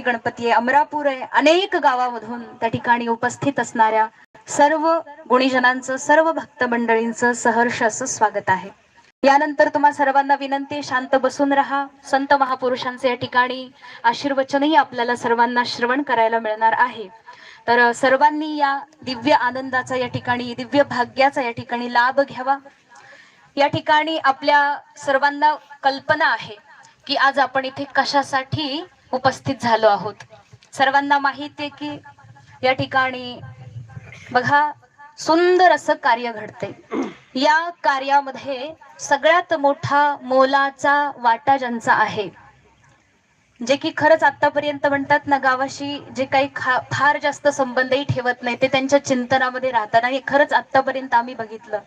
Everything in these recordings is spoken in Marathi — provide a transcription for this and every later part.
गणपती आहे अमरापूर आहे अनेक गावामधून त्या ठिकाणी उपस्थित असणाऱ्या सर्व गुणीजनांचं सर्व भक्त मंडळींचं सहर्ष असं स्वागत आहे. यानंतर तुम्हा सर्वांना विनंती शांत बसून राहा. संत महापुरुषांचे या ठिकाणी आशीर्वचनही आपल्याला सर्वांना श्रवण करायला मिळणार आहे. तर सर्वांनी या दिव्य आनंदाचा या ठिकाणी दिव्य भाग्याचा या ठिकाणी लाभ घ्यावा. या ठिकाणी आपल्या सर्वांना कल्पना आहे की आज आपण इथे कशासाठी उपस्थित झालो आहोत. सर्वांना माहिती आहे की या ठिकाणी बघा सुंदर असं कार्य घडते या कार्यामध्ये सगळ्यात मोठा मोलाचा वाटा ज्यांचा आहे जे की खरंच आतापर्यंत म्हणतात ना गावाशी जे काही खा फार जास्त संबंधही ठेवत नाही ते त्यांच्या चिंतनामध्ये राहताना हे खरंच आतापर्यंत आम्ही बघितलं.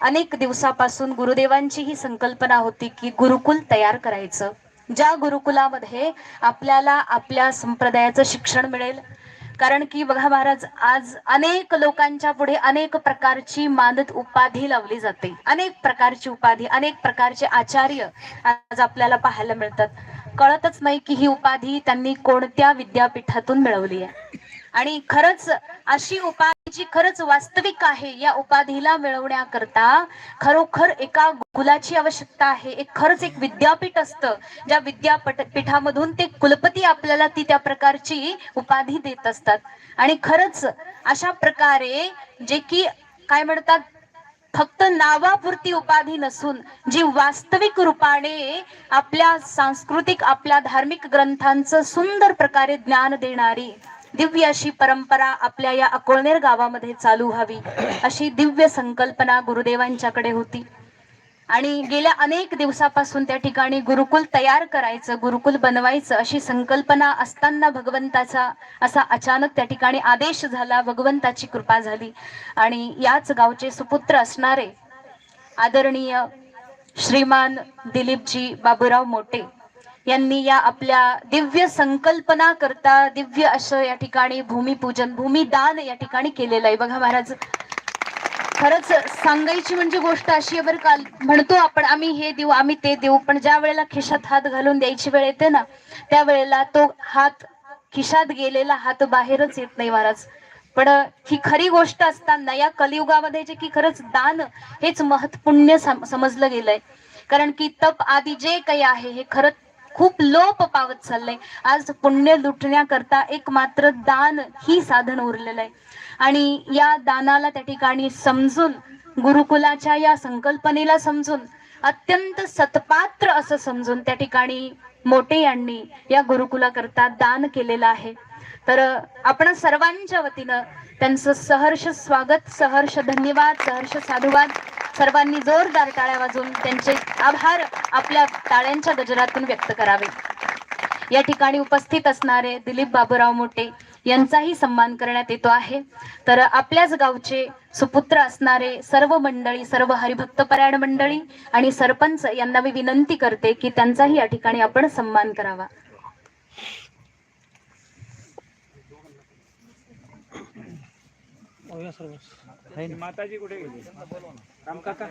अनेक दिवसापासून गुरुदेवांची ही संकल्पना होती की गुरुकुल तयार करायचं. ज्या गुरुकुलामध्ये आपल्याला आपल्या संप्रदायाचं शिक्षण मिळेल कारण की बघा महाराज आज अनेक लोकांच्या पुढे अनेक प्रकारची मानद उपाधी लावली जाते. अनेक प्रकारची उपाधी अनेक प्रकारचे आचार्य आज आपल्याला पाहायला मिळतात. कळतच नाही की ही उपाधी त्यांनी कोणत्या विद्यापीठातून मिळवली आहे. आणि खरंच अशी उपाधी जी खरंच वास्तविक आहे या उपाधीला मिळवण्याकरता खरोखर एका गुलाची आवश्यकता आहे. एक खरंच एक विद्यापीठ असतं ज्या विद्यापीठामधून ते कुलपती आपल्याला ती त्या प्रकारची उपाधी देत असतात. आणि खरंच अशा प्रकारे जे की काय म्हणतात फक्त नावापुरती उपाधी नसून जी वास्तविक रूपाने आपल्या सांस्कृतिक आपल्या धार्मिक ग्रंथांचं सुंदर प्रकारे ज्ञान देणारी दिव्य अशी परंपरा आपल्या या अकोळनेर गावामध्ये चालू व्हावी अशी दिव्य संकल्पना गुरुदेवांच्याकडे होती. आणि गेल्या अनेक दिवसापासून त्या ठिकाणी गुरुकुल तयार करायचं गुरुकुल बनवायचं अशी संकल्पना असताना भगवंताचा असा अचानक त्या ठिकाणी आदेश झाला भगवंताची कृपा झाली. आणि याच गावचे सुपुत्र असणारे आदरणीय श्रीमान दिलीपजी बाबूराव मोटे यांनी या आपल्या दिव्य संकल्पना करता दिव्य असं या ठिकाणी भूमिपूजन भूमिदान या ठिकाणी केलेलं आहे. बघा महाराज खरंच सांगायची म्हणजे गोष्ट अशी आहे बरं काल म्हणतो आपण आम्ही हे देऊ आम्ही ते देऊ पण ज्या वेळेला खिशात हात घालून द्यायची वेळ येते ना त्यावेळेला तो हात खिशात गेलेला हात बाहेरच येत नाही महाराज. पण ही खरी गोष्ट असताना या कलियुगामध्ये जे की खरंच दान हेच महत्पुण्य सम- समजलं गेलंय. कारण की तप आदी जे काही आहे हे खरंच खूप लोप पावत चाललंय. आज पुण्य लुटण्याकरता एक मात्र दान ही साधन उरलेलं आहे. आणि या दानाला त्या ठिकाणी समजून गुरुकुलाच्या या संकल्पनेला समजून अत्यंत सतपात्र असं समजून त्या ठिकाणी मोटे यांनी या गुरुकुलाकरता दान केलेलं आहे. तर आपण सर्वांच्या वतीनं त्यांचं सहर्ष स्वागत सहर्ष धन्यवाद सहर्ष साधुवाद सर्वांनी जोरदार टाळ्या वाजवून त्यांचे आभार आपल्या टाळ्यांच्या गजरातून व्यक्त करावे. या ठिकाणी उपस्थित असणारे दिलीप बाबूराव मोठे यांचाही सन्मान करण्यात येतो आहे. तर आपल्याच गावचे सुपुत्र असणारे सर्व मंडळी सर्व हरिभक्तपरायण मंडळी आणि सरपंच यांना मी विनंती करते की त्यांचाही या ठिकाणी आपण सन्मान करावा. माताजी कुठे गेली राम काका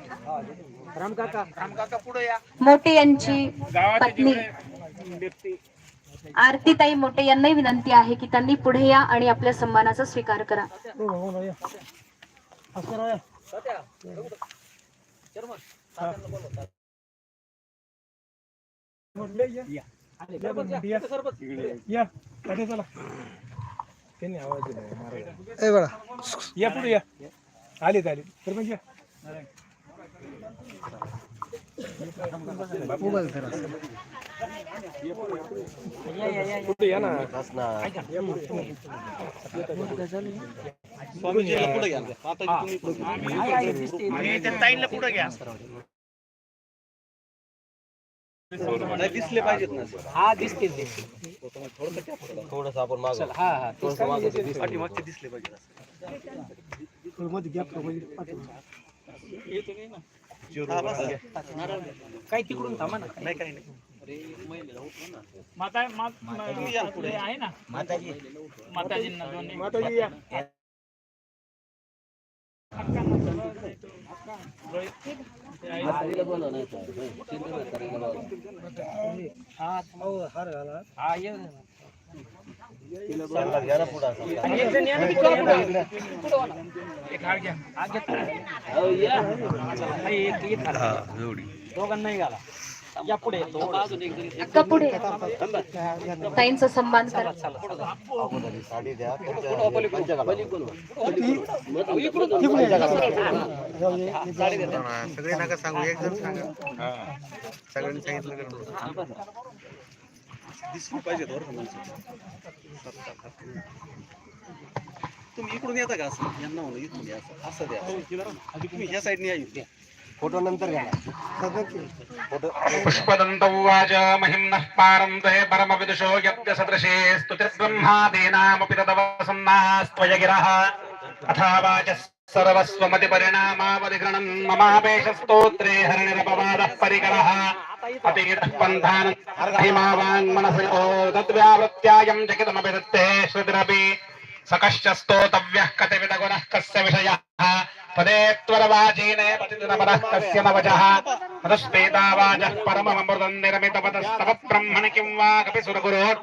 राम काका राम काका पुढे या मोठे यांची पत्नी आरतीताई मोठे यांनाही विनंती आहे की त्यांनी पुढे या आणि आपल्या सन्मानाचा स्वीकार करा. या. पुढे या. आलेत आले तर म्हणजे मोबाईल धरा पुढे या ना दिसले पाहिजेत ना हा दिसतील थोडस आपण माग हा हा पाठीमागचे दिसले पाहिजे मध्ये गॅप काही तिकडून थांबा ना नाही काही नाही माता मा- मा- पुढे आहे ना माताजी माताजींना दोन्ही माताजी या हात हार घाला हा ये सांगा घ्या ना पुढं आणि एक जण या ना तिकडे. पुढं. एक हार घ्या. हात घेत नाही, एक एक हार. दोघांनाही घाला. या पुढे अजून एक जण अक्का पुढे? ताईंचा सन्मान करा. अगोदर साडी द्या त्यांच्या पंच घाला. सगळे नका सांगू एक जण सांगा. सगळ्यांनी सांगितलं दिसली पाहिजे बरं माणसं. तुम्ही इकडून येता का असं? यांना म्हणलं इथून या असं. असं द्या. तुम्ही ह्या साईडने या इथे. फ़ोटो नंतर घ्या. फ़ोटो. पुष्पदन्तौ वाच महिम्नः पारं परमविदुषो यद्य स्तुतिर्ब्रह्मादीनामपि तदवसन्नास्त्वय गिरः अथा ममापेशस्तोत्रे हरिनिरपवादः परिकरः। अतीतः पन्थान् हिमावाङ्मनसयो तद्व्यावृत्त्यायं जगितमपि दत्ते श्रुतिरपि। सकश्च स्तोतव्यः कतिविदगुणः कस्य विषयः? पदे त्वरवाचीने पतितनपरः कस्य न वचः ततस्तेतावाचः परममृतम् निरमितपदस्तव ब्रह्मणि किं वा कपि सुरगुरोर्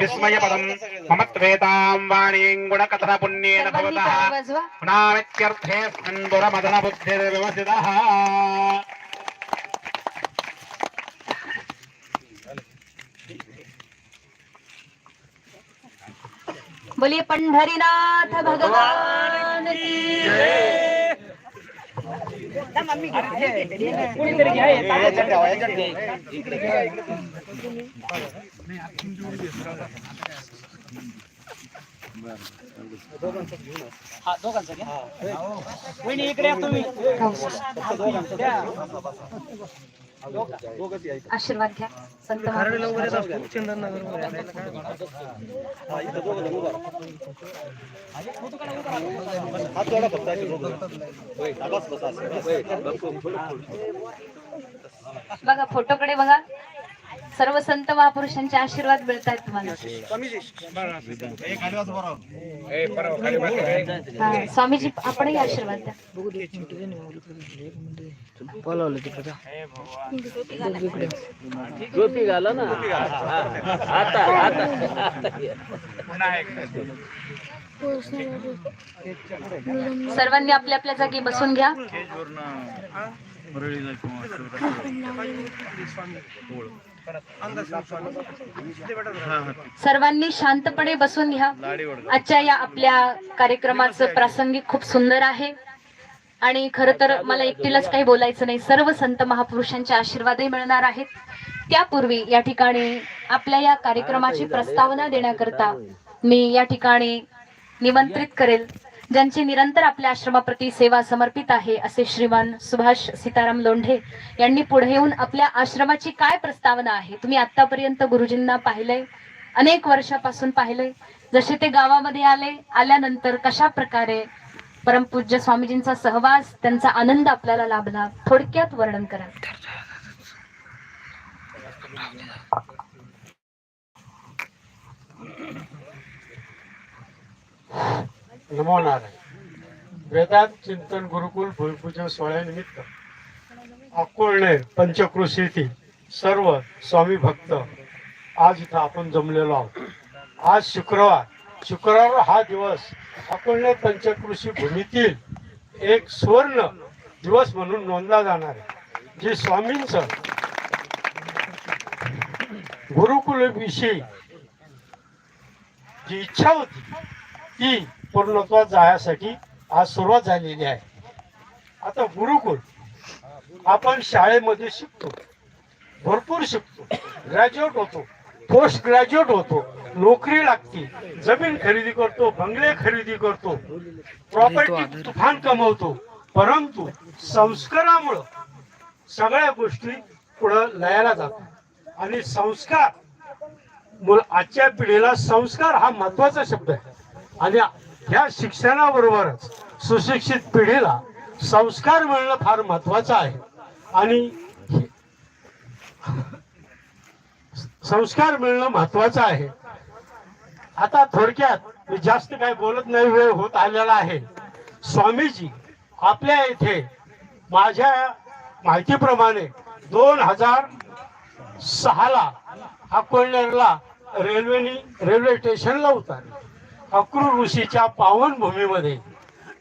विस्मयपदम् मम त्वेताम् वाणीम् गुणकथन पुण्येन भवतः पुनामित्यर्थेऽस्मिन् दुरमदनबुद्धिर्विवसितः बोलिए पंढरीनाथ भगवान की जय. कोणीतरी घ्या हे. हा दोघांचं घ्या वहिनी इकडे या तुम्ही द्या. आशीर्वाद घ्या. संत. बघा फोटोकडे बघा. सर्व संत महापुरुषांचे आशीर्वाद मिळतायत तुम्हाला. स्वामीजी आपणही आशीर्वाद द्या. सर्वांनी आपल्या आपल्या जागी बसून घ्या. सर्वांनी शांतपणे बसून घ्या. आजच्या या आपल्या कार्यक्रमाचं प्रासंगिक खूप सुंदर आहे. आणि खर तर मला एकटीलाच काही बोलायचं नाही. सर्व संत महापुरुषांचे आशीर्वादही मिळणार आहेत. त्यापूर्वी या ठिकाणी आपल्या या कार्यक्रमाची प्रस्तावना देण्याकरता मी या ठिकाणी निमंत्रित करेल. ज्यांची निरंतर आपल्या आश्रमाप्रती सेवा समर्पित आहे असे श्रीमान सुभाष सीताराम लोंढे यांनी पुढे येऊन आपल्या आश्रमाची काय प्रस्तावना आहे तुम्ही आतापर्यंत गुरुजींना पाहिलंय? अनेक वर्षापासून पाहिलंय. जसे ते गावामध्ये आले आल्यानंतर कशा प्रकारे परमपूज्य स्वामीजींचा सहवास त्यांचा आनंद आपल्याला लाभला थोडक्यात वर्णन करा. नमो नारायण वेदांत चिंतन गुरुकुल भूमिपूजन सोहळ्यानिमित्त अकोळणे पंचकृषीतील सर्व स्वामी भक्त आज इथं आपण जमलेलो आहोत. आज शुक्रवार शुक्रवार हा दिवस अकोळणे पंचकृषी भूमीतील एक सुवर्ण दिवस म्हणून नोंदला जाणार आहे. जे स्वामींचं गुरुकुलविषयी जी इच्छा होती ती पूर्णत्वात जाण्यासाठी आज सुरुवात झालेली आहे. आता गुरुकुल आपण शाळेमध्ये शिकतो. भरपूर शिकतो. ग्रॅज्युएट होतो. पोस्ट ग्रॅज्युएट होतो. नोकरी लागते. जमीन खरेदी करतो. बंगले खरेदी करतो. प्रॉपर्टी तुफान कमवतो. परंतु संस्कारामुळं सगळ्या गोष्टी पुढं लयाला जातात. आणि संस्कार मुल आजच्या पिढीला संस्कार हा महत्त्वाचा शब्द आहे. आणि ह्या शिक्षणाबरोबरच सुशिक्षित पिढीला संस्कार मिळणं फार महत्वाचं आहे. आणि संस्कार मिळणं महत्वाचं आहे. आता थोडक्यात मी जास्त काही बोलत नाही वेळ होत आलेला आहे. स्वामीजी आपल्या इथे माझ्या माहितीप्रमाणे दोन हजार सहाला अकोल्याला रेल्वेनी रेल्वे स्टेशनला उतारले. अक्रूर ऋषीच्या पावन भूमीमध्ये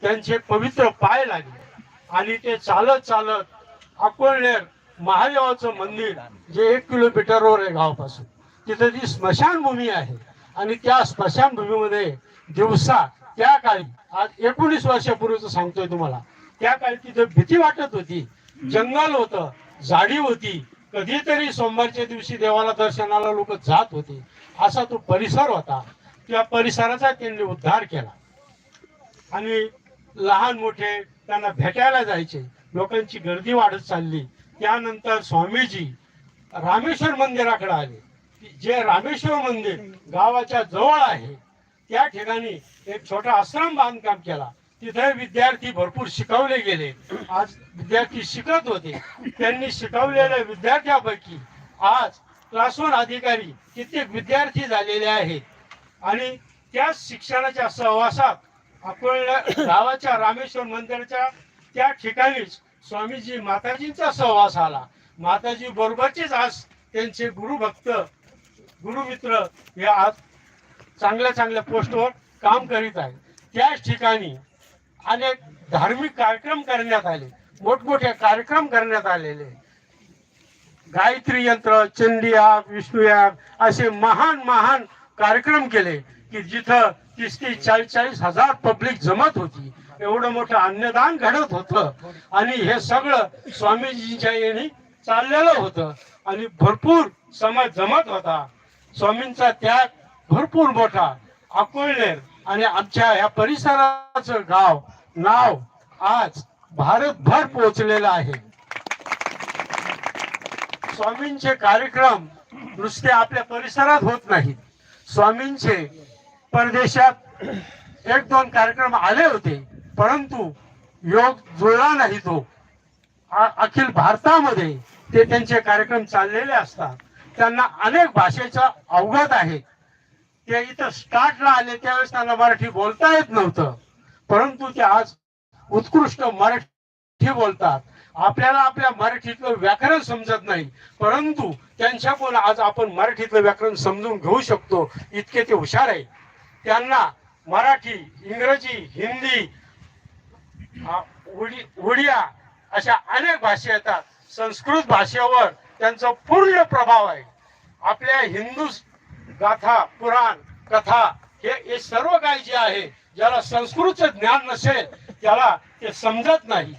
त्यांचे पवित्र पाय लागले. आणि ते चालत चालत अकोळनेर महादेवाचं मंदिर जे एक किलोमीटरवर आहे गावापासून तिथं जी स्मशानभूमी आहे. आणि त्या स्मशानभूमीमध्ये दिवसा त्या काळी आज एकोणीस वर्षापूर्वीच सांगतोय तुम्हाला त्या काळी तिथं भीती वाटत होती जंगल होतं झाडी होती कधीतरी सोमवारच्या दिवशी देवाला दर्शनाला लोक जात होते असा तो परिसर होता. त्या परिसराचा त्यांनी उद्धार केला. आणि लहान मोठे त्यांना भेटायला जायचे. लोकांची गर्दी वाढत चालली. त्यानंतर स्वामीजी रामेश्वर मंदिराकडे आले. जे रामेश्वर मंदिर गावाच्या जवळ आहे त्या ठिकाणी एक छोटा आश्रम बांधकाम केला. तिथे विद्यार्थी भरपूर शिकवले गेले. आज विद्यार्थी शिकत होते. त्यांनी शिकवलेल्या विद्यार्थ्यापैकी आज क्लासवर अधिकारी कित्येक विद्यार्थी झालेले आहेत. आणि त्या शिक्षणाच्या सहवासात अकोला गावाच्या रामेश्वर मंदिराच्या त्या ठिकाणीच स्वामीजी माताजींचा सहवास आला. माताजी बरोबरचेच आज त्यांचे गुरुभक्त गुरुमित्र हे आज चांगल्या चांगल्या पोस्टवर काम करीत आहेत. त्याच ठिकाणी अनेक धार्मिक कार्यक्रम करण्यात आले. मोठमोठे कार्यक्रम करण्यात आलेले. गायत्री यंत्र चंडीयाग विष्णुयाग असे महान महान कार्यक्रम केले की जिथं तीस तीस चाळीस चाळीस हजार पब्लिक जमत होती. एवढं मोठं अन्नदान घडत होतं. आणि हे सगळं स्वामीजींच्या येणी चाललेलं होतं. आणि भरपूर समाज जमत होता. स्वामींचा त्याग भरपूर मोठा. अकोळनेर आणि आमच्या या परिसराचं गाव नाव आज भारतभर पोहोचलेलं आहे. स्वामींचे कार्यक्रम नुसते आपल्या परिसरात होत नाहीत. स्वामींचे परदेशात एक दोन कार्यक्रम आले होते परंतु योग जुळला नाही तो. अखिल भारतामध्ये ते त्यांचे कार्यक्रम चाललेले असतात. त्यांना अनेक भाषेचा अवगत आहे. ते इथं स्टार्टला आले त्यावेळेस त्यांना मराठी बोलता येत नव्हतं. परंतु ते आज उत्कृष्ट मराठी बोलतात. आपल्याला आपल्या मराठीतलं व्याकरण समजत नाही. परंतु त्यांच्याकडून आज आपण मराठीतलं व्याकरण समजून घेऊ शकतो. इतके ते हुशार आहे. त्यांना मराठी इंग्रजी हिंदी उडी उडिया अशा अनेक भाषा येतात. संस्कृत भाषेवर त्यांचा पूर्ण प्रभाव आहे. आपल्या हिंदू गाथा पुराण कथा हे हे सर्व काही जे आहे ज्याला संस्कृतचं ज्ञान नसेल त्याला ते समजत नाही.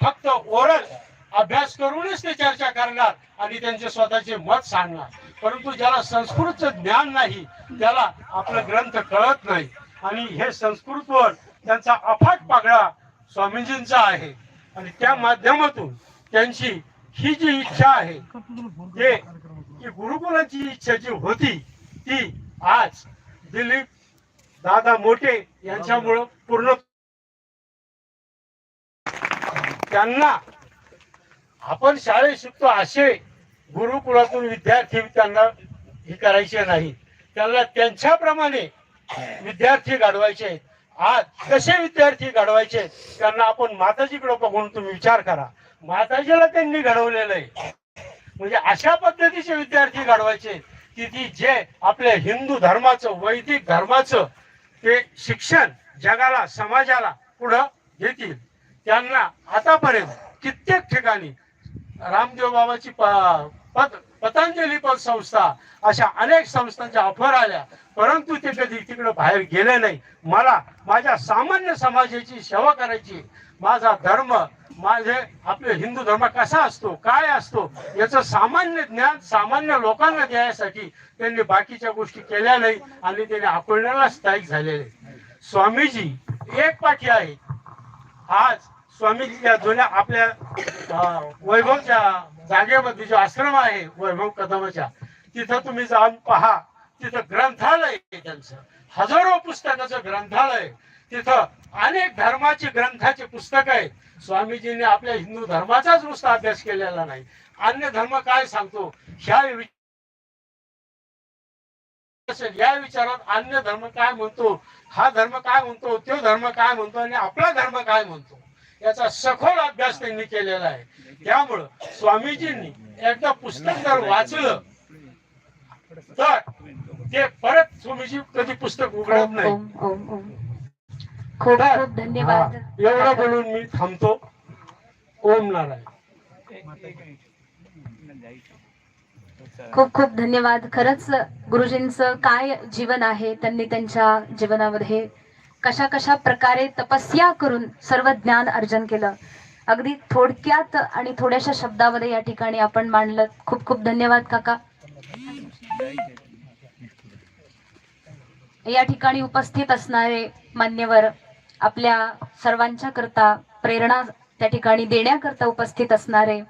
फक्त ओरल अभ्यास करूनच ते चर्चा करणार आणि त्यांचे स्वतःचे मत सांगणार. परंतु ज्याला संस्कृतचं ज्ञान नाही त्याला आपलं ग्रंथ कळत नाही. आणि हे संस्कृतवर त्यांचा अफाट पागळा स्वामीजींचा आहे. आणि त्या माध्यमातून त्यांची ही जी इच्छा आहे ते की गुरुकुलाची इच्छा जी होती ती आज दिलीप दादा मोठे यांच्यामुळं पूर्ण त्यांना आपण शाळेत शिकतो असे गुरुकुलातून विद्यार्थी त्यांना हे करायचे नाही. त्यांना त्यांच्याप्रमाणे विद्यार्थी घडवायचे. आज कसे विद्यार्थी घडवायचे त्यांना आपण माताजीकडे बघून तुम्ही विचार करा. माताजीला त्यांनी घडवलेलं आहे. म्हणजे अशा पद्धतीचे विद्यार्थी घडवायचे की ती जे आपल्या हिंदू धर्माचं वैदिक धर्माचं ते शिक्षण जगाला समाजाला पुढं घेतील. त्यांना आतापर्यंत कित्येक ठिकाणी रामदेव बाबाची प- पत- पतंजली पत संस्था अशा अनेक संस्थांच्या ऑफर आल्या. परंतु ते कधी तिकडे बाहेर गेले नाही. मला माझ्या सामान्य समाजाची सेवा करायची माझा धर्म माझे आपले हिंदू धर्म कसा असतो काय असतो याचं सामान्य ज्ञान सामान्य लोकांना द्यायसाठी त्यांनी बाकीच्या गोष्टी केल्या नाही आणि त्यांनी अकोल्याला स्थायिक झालेले. स्वामीजी एक पाठी आहे. आज स्वामीजीच्या जुन्या आपल्या वैभवच्या जागेमध्ये जो आश्रम आहे वैभव कदमच्या तिथं तुम्ही जाऊन पहा. तिथं ग्रंथालय त्यांचं. हजारो पुस्तकाचं ग्रंथालय तिथं अनेक धर्माची ग्रंथाची पुस्तक आहेत. स्वामीजींनी आपल्या हिंदू धर्माचाच नुसता अभ्यास केलेला नाही. अन्य धर्म काय सांगतो? ह्या या विचारात अन्य धर्म काय म्हणतो? हा धर्म काय म्हणतो? तो धर्म काय म्हणतो? आणि आपला धर्म काय म्हणतो? याचा सखोल अभ्यास त्यांनी केलेला आहे. त्यामुळं स्वामीजींनी एकदा पुस्तक जर वाचलं तर ते परत स्वामीजी कधी पुस्तक उघडत नाही. खूप खूप धन्यवाद. एवढं बोलून मी थांबतो. ओम नारायण. खूप खूप धन्यवाद. खरंच गुरुजींचं काय जीवन आहे त्यांनी त्यांच्या जीवनामध्ये कशा कशा प्रकारे तपस्या करून सर्व ज्ञान अर्जन केलं. अगदी थोडक्यात आणि थोड्याशा शब्दामध्ये या ठिकाणी आपण मांडलं. खूप खूप धन्यवाद काका. या ठिकाणी उपस्थित असणारे मान्यवर आपल्या सर्वांच्या करता प्रेरणा त्या ठिकाणी देण्याकरता उपस्थित असणारे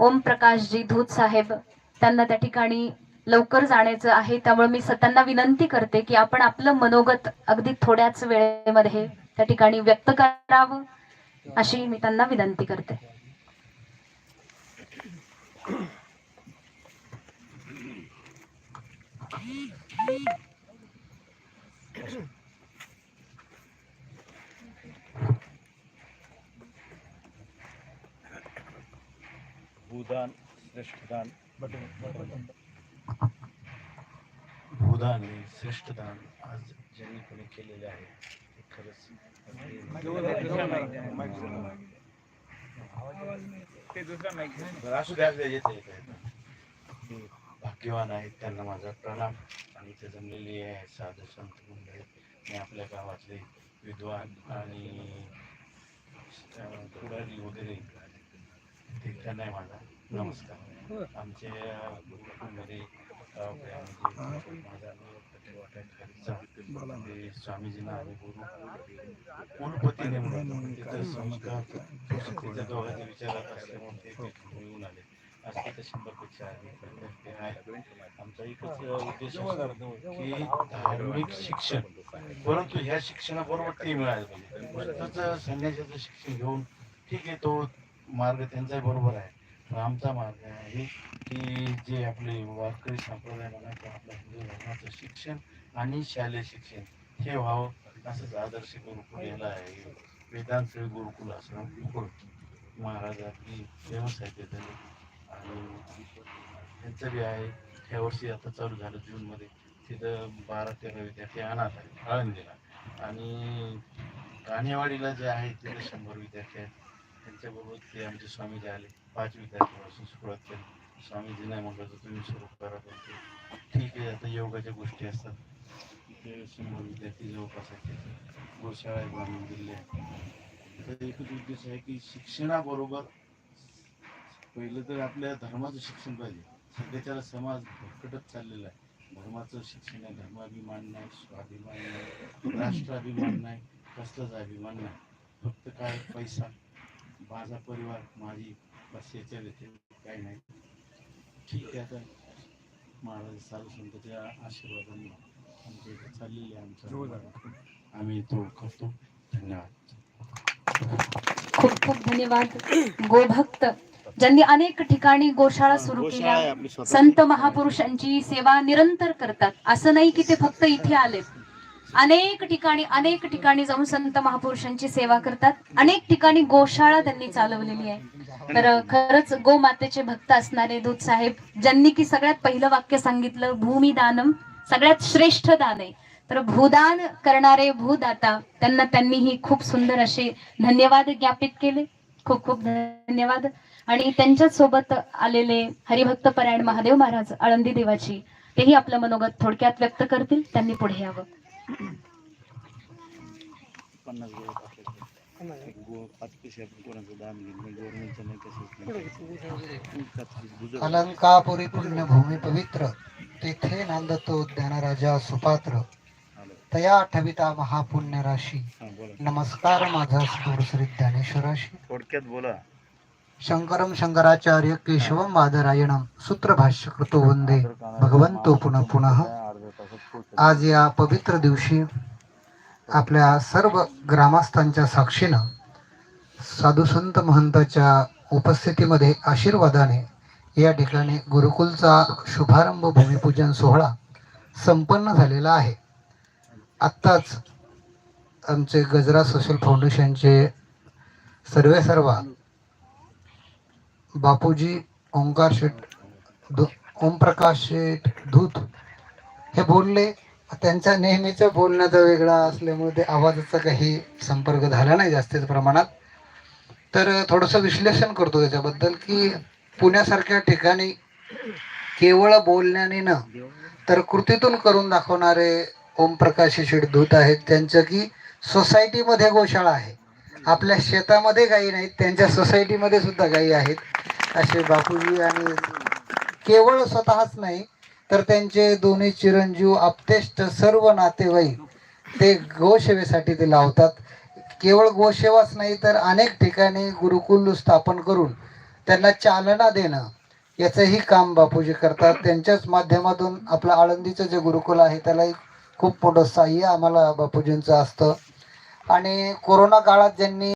ओम प्रकाशजी धूत साहेब त्यांना त्या ठिकाणी लवकर जाण्याचं आहे. त्यामुळे मी सतांना विनंती करते की आपण आपलं मनोगत अगदी थोड्याच वेळेमध्ये त्या ठिकाणी व्यक्त करावं अशी मी त्यांना विनंती करते. भूदान श्रेष्ठदान. भूदान श्रेष्ठ दान आज ज्यांनी कोणी केलेले आहे ते खरंच असू द्या भाग्यवान आहेत त्यांना माझा प्रणाम. आणि इथे जमलेली आहे साधू संत मंडळी. मी आपल्या गावातले विद्वान आणि पुढारी वगैरे. ते त्यांना माझा नमस्कार. आमच्या गुरुकुलमध्ये स्वामीजींना आम्ही गुरु कुलपती नेमून तिथं संस्कार दोघांचे दोघांच्या विचारात असल्यामुळे ते मिळून आले असं तिथं शंभरपेक्षा अधिक विद्यार्थी आहेत आमचा एकच उद्देश की धार्मिक शिक्षण परंतु ह्या शिक्षणाबरोबर ते मिळालं. पाहिजे नुसतंच संन्यासाचं शिक्षण घेऊन ठीक आहे तो मार्ग त्यांचाही बरोबर आहे. आमचा मार्ग आहे. की जे आपले वारकरी संप्रदाय म्हणा किंवा आपल्या हिंदू धर्माचं शिक्षण आणि शालेय शिक्षण हे व्हावं. असंच आदर्श गुरुकुल याला आहे. वेदांत गुरुकुल आश्रम गुरुकुल महाराज आपली व्यवसाय ते आणि त्यांचं बी आहे. ह्या वर्षी आता चालू झालं जूनमध्ये तिथं बारा तेरा विद्यार्थी अनाथ आहे आळंदीला. आणि काणेवाडीला जे आहे तिथे शंभर विद्यार्थी आहेत. त्यांच्याबरोबर ते आमचे स्वामीजी आले. पाच विद्यार्थ्यांपासून सुरुवात केली. स्वामीजी नाही म्हटलं तर तुम्ही सुरू करा पण ठीक आहे आता योगाच्या गोष्टी असतात. ते शंभर विद्यार्थी जवळपास आहेत गोशाळा बांधून दिले तर एकच उद्देश आहे की शिक्षणाबरोबर पहिलं तर आपल्या धर्माचं शिक्षण पाहिजे. सध्याच्याला समाज भरकटत चाललेला आहे. धर्माचं शिक्षण आहे धर्माभिमान नाही स्वाभिमान नाही राष्ट्राभिमान नाही कसलाच अभिमान नाही. फक्त काय? पैसा. माझा परिवार माझी याच्या व्यतिरिक्त काही नाही. ठीक आहे आता. महाराज साधू संतांच्या आशीर्वादाने आमच्या इथे चाललेली आमचं आम्ही तो करतो. धन्यवाद. खूप खूप धन्यवाद गोभक्त ज्यांनी अनेक ठिकाणी गोशाळा सुरू केल्या. संत महापुरुषांची सेवा निरंतर करतात. असं नाही की ते फक्त इथे आले अनेक ठिकाणी अनेक ठिकाणी जाऊन संत महापुरुषांची सेवा करतात. अनेक ठिकाणी गोशाळा त्यांनी चालवलेली आहे. तर खरंच गोमातेचे भक्त असणारे दूध साहेब ज्यांनी की सगळ्यात पहिलं वाक्य सांगितलं भूमिदानम सगळ्यात श्रेष्ठ दान आहे. तर भूदान करणारे भूदाता त्यांना त्यांनीही खूप सुंदर असे धन्यवाद ज्ञापित केले. खूप खूप धन्यवाद. आणि त्यांच्याच सोबत आलेले हरिभक्त परायण महादेव महाराज आळंदी देवाची तेही आपलं मनोगत थोडक्यात व्यक्त करतील. त्यांनी पुढे यावं. पन्नास गो टाकायचे गो पाच पैसे आपण कोणाचं दान घेऊन गव्हर्नमेंटचं नाही कसं अलंकापुरी पुण्यभूमी पवित्र तेथे नांदतो ज्ञानराजा सुपात्र. तया ठविता महापुण्य राशी. नमस्कार माझा सुदूर श्री ज्ञानेश्वराशी थोडक्यात बोला. शंकरम शंकराचार्य केशवम बादरायणम सूत्रभाष्य कृतो वंदे भगवंतो पुनः पुनः. आज या पवित्र दिवशी आपल्या सर्व ग्रामस्थांच्या साक्षीनं साधुसंत महंताच्या उपस्थितीमध्ये आशीर्वादाने या ठिकाणी गुरुकुलचा शुभारंभ भूमिपूजन सोहळा संपन्न झालेला आहे. आत्ताच आमचे गजरा सोशल फाउंडेशनचे सर्वे सर्वा बापूजी ओंकार शेठ ओमप्रकाश शेठ धूत हे बोलले. त्यांच्या नेहमीचं बोलण्याचा वेगळा असल्यामुळे ते आवाजाचा काही संपर्क झाला नाही जास्तीत प्रमाणात. तर थोडंसं विश्लेषण करतो त्याच्याबद्दल की पुण्यासारख्या ठिकाणी केवळ बोलण्याने न तर कृतीतून करून दाखवणारे ओमप्रकाश शेडदूत आहेत. त्यांचं की सोसायटीमध्ये गोशाळा आहे. आपल्या शेतामध्ये गायी नाहीत त्यांच्या सोसायटीमध्ये सुद्धा गायी आहेत. असे बापूजी आणि केवळ स्वतःच नाही तर त्यांचे दोन्ही चिरंजीव आपतेष्ट सर्व नातेवाईक ते गोसेवेसाठी ते लावतात. केवळ गोसेवाच नाही तर अनेक ठिकाणी गुरुकुल स्थापन करून त्यांना चालना देणं याचंही काम बापूजी करतात. त्यांच्याच माध्यमातून आपलं आळंदीचं जे गुरुकुल आहे त्यालाही खूप मोठं सहाय्य आम्हाला बापूजींचं असतं. आणि कोरोना काळात ज्यांनी